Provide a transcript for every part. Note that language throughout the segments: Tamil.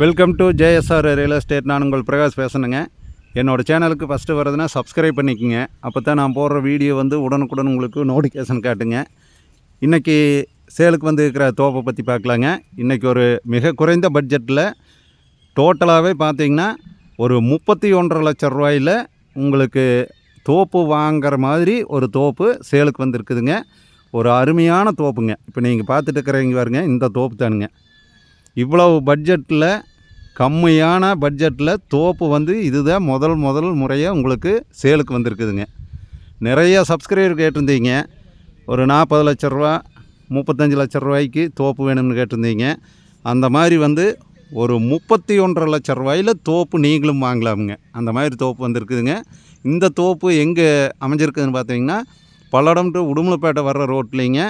Welcome to JSR real estate நான் உங்கள் பிரகாஷ் பேசணுங்க என்னோடய சேனலுக்கு ஃபஸ்ட்டு வரதுன்னா சப்ஸ்கிரைப் பண்ணிக்கோங்க. அப்போ தான் நான் போடுற வீடியோ வந்து உடனுக்குடன் உங்களுக்கு நோட்டிஃபிகேஷன் காட்டுங்க. இன்றைக்கி சேலுக்கு வந்து இருக்கிற தோப்பை பற்றி பார்க்கலாங்க. இன்றைக்கி ஒரு மிக குறைந்த பட்ஜெட்டில் டோட்டலாகவே பார்த்தீங்கன்னா ஒரு முப்பத்தி ஒன்றரை லட்சம் ரூபாயில் உங்களுக்கு தோப்பு வாங்குற மாதிரி ஒரு தோப்பு சேலுக்கு வந்திருக்குதுங்க. ஒரு அருமையான தோப்புங்க. இப்போ நீங்கள் பார்த்துட்டு இருக்கிறவங்க பாருங்க இந்த தோப்பு தானுங்க. இவ்வளவு பட்ஜெட்டில் கம்மியான பட்ஜெட்டில் தோப்பு வந்து இதுதான் முதல் முதல் முறையாக உங்களுக்கு சேலுக்கு வந்திருக்குதுங்க. நிறைய சப்ஸ்கிரைபர் கேட்டிருந்தீங்க. ஒரு நாற்பது லட்ச ரூபா முப்பத்தஞ்சு லட்ச ரூபாய்க்கு தோப்பு வேணும்னு கேட்டிருந்தீங்க. அந்த மாதிரி வந்து ஒரு முப்பத்தி ஒன்றரை லட்ச ரூபாயில் தோப்பு நீங்களும் வாங்கலாமுங்க. அந்த மாதிரி தோப்பு வந்திருக்குதுங்க. இந்த தோப்பு எங்கே அமைஞ்சிருக்குதுன்னு பார்த்தீங்கன்னா பல்லடம் டு உடுமலைப்பேட்டை வர்ற ரோட்லேங்க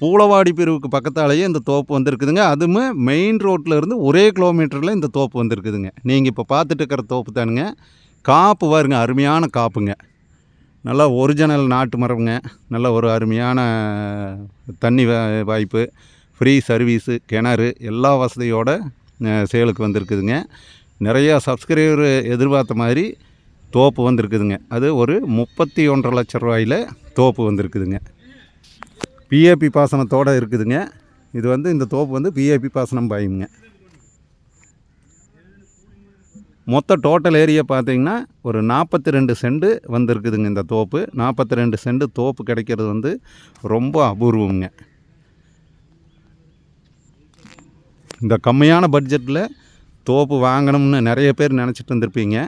பூளவாடி பிரிவுக்கு பக்கத்தாலேயே இந்த தோப்பு வந்திருக்குதுங்க. அதுவுமே மெயின் ரோட்டில் இருந்து ஒரே கிலோமீட்டரில் இந்த தோப்பு வந்திருக்குதுங்க. நீங்கள் இப்போ பார்த்துட்டு இருக்கிற தோப்பு தானுங்க. காப்பு பாருங்க அருமையான காப்புங்க. நல்லா ஒரிஜினல் நாட்டு மரம்ங்க. நல்ல ஒரு அருமையான தண்ணி வா- வாய்ப்பு. ஃப்ரீ சர்வீஸு கிணறு எல்லா வசதியோட சேலுக்கு வந்திருக்குதுங்க. நிறையா சப்ஸ்கிரைபர் எதிர்பார்த்த மாதிரி தோப்பு வந்திருக்குதுங்க. அது ஒரு முப்பத்தி ஒன்றரை லட்ச ரூபாயில் தோப்பு வந்திருக்குதுங்க. பிஏபி பாசனத்தோடு இருக்குதுங்க. இது வந்து இந்த தோப்பு வந்து பிஏபி பாசனம் பாயுங்க. மொத்த டோட்டல் ஏரியா பார்த்தீங்கன்னா ஒரு நாற்பத்தி ரெண்டு செண்டு வந்திருக்குதுங்க இந்த தோப்பு. நாற்பத்தி ரெண்டு செண்டு தோப்பு கிடைக்கிறது வந்து ரொம்ப அபூர்வங்க இந்த கம்மியான பட்ஜெட்டில் தோப்பு வாங்கணும்னு நிறைய பேர் நினச்சிட்டு இருந்திருப்பீங்க.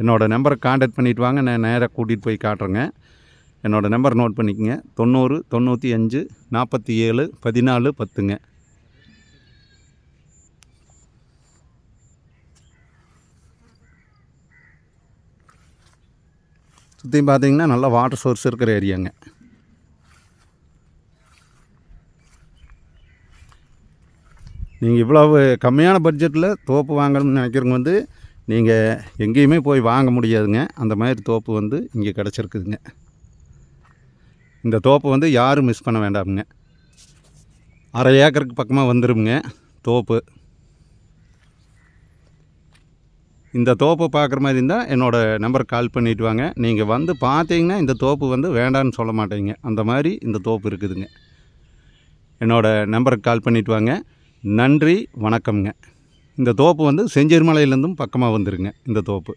என்னோடய நம்பரை காண்டாக்ட் பண்ணிவிட்டு வாங்க நான் நேராக கூட்டிகிட்டு போய் காட்டுறேங்க. என்னோடய நம்பர் நோட் பண்ணிக்கங்க. தொண்ணூறு தொண்ணூற்றி அஞ்சு நாற்பத்தி ஏழு பதினாலு பத்துங்க. சுற்றியும் பார்த்தீங்கன்னா நல்ல வாட்டர் சோர்ஸ் இருக்கிற ஏரியாங்க நீங்கள் இவ்வளவு கம்மியான பட்ஜெட்டில் தோப்பு வாங்கணும்னு நினைக்கிறவங்க வந்து நீங்கள் எங்கேயுமே போய் வாங்க முடியாதுங்க. அந்த மாதிரி தோப்பு வந்து இங்கே கிடச்சிருக்குதுங்க. இந்த தோப்பை வந்து யாரும் மிஸ் பண்ண வேண்டாமுங்க. அரை ஏக்கருக்கு பக்கமாக வந்துருமுங்க தோப்பு. இந்த தோப்பை பார்க்குற மாதிரி இருந்தால் என்னோடய நம்பருக்கு கால் பண்ணிட்டு வாங்க. நீங்கள் வந்து பார்த்தீங்கன்னா இந்த தோப்பு வந்து வேண்டான்னு சொல்ல மாட்டீங்க. அந்த மாதிரி இந்த தோப்பு இருக்குதுங்க. என்னோடய நம்பருக்கு கால் பண்ணிட்டு வாங்க. நன்றி வணக்கம்ங்க. இந்த தோப்பு வந்து செஞ்சேர்மலையிலேருந்தும் பக்கமாக வந்துருங்க இந்த தோப்பு.